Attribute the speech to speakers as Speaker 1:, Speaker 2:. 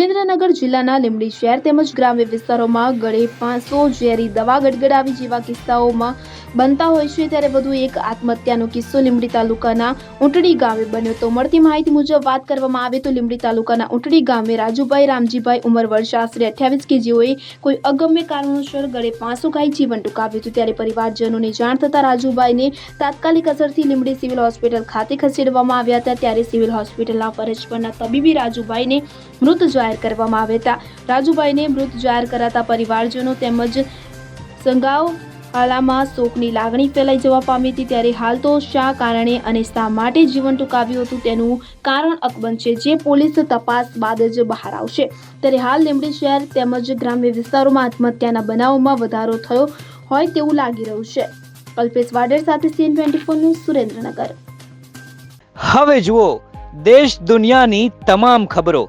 Speaker 1: સુરેન્દ્રનગર જિલ્લાના લીંબડી શહેર તેમજ ગ્રામ્ય વિસ્તારોમાં ગળે પાંચસો ઝેરી દવા ગડગડાવી જેવા કિસ્સાઓમાં બનતા હોય છે, ત્યારે વધુ એક આત્મહત્યાનો કિસ્સો લીંબડી તાલુકાના ઊંટડી ગામે બન્યો. તો મળતી માહિતી મુજબ વાત કરવામાં આવે તો લીંબડી તાલુકાના ઊંટડી ગામે રાજુભાઈ, રામજીભાઈ ઉંમર વર્ષ આશરે અઠ્યાવીસ કે જેઓએ કોઈ અગમ્ય કારણોસર ગળે પાંસો ખાઈ જીવન ટૂંકાવ્યું હતું. ત્યારે પરિવારજનોને જાણ થતાં રાજુભાઈને તાત્કાલિક અસરથી લીંબડી સિવિલ હોસ્પિટલ ખાતે ખસેડવામાં આવ્યા હતા. ત્યારે સિવિલ હોસ્પિટલના ફરજ પરના તબીબી રાજુભાઈને મૃત જાહેર કરવામાં આવ્યા હતા. રાજુભાઈને મૃત જાહેર કરાતા પરિવારજનો તેમજ સંગાવ હાલામાં શોકની લાગણી ફેલાઈ જવા પામી હતી. ત્યારે હાલ તો શા કારણે અને શા માટે જીવન ટૂંકાવ્યું હતું તેનું કારણ અકબંધ છે. જે પોલીસ તપાસ બાદ જ બહાર આવશે. ત્યારે હાલ લીંબડી શહેર તેમજ ગ્રામ્ય વિસ્તારોમાં આત્મહત્યાના બનાવોમાં વધારો થયો હોય તેવું લાગી રહ્યું છે. કલ્પેશ વાડેર સાથે સીએન ટ્વેન્ટી ફોર સુરેન્દ્રનગર.
Speaker 2: હવે જુઓ, દેશ દુનિયાની તમામ ખબરો.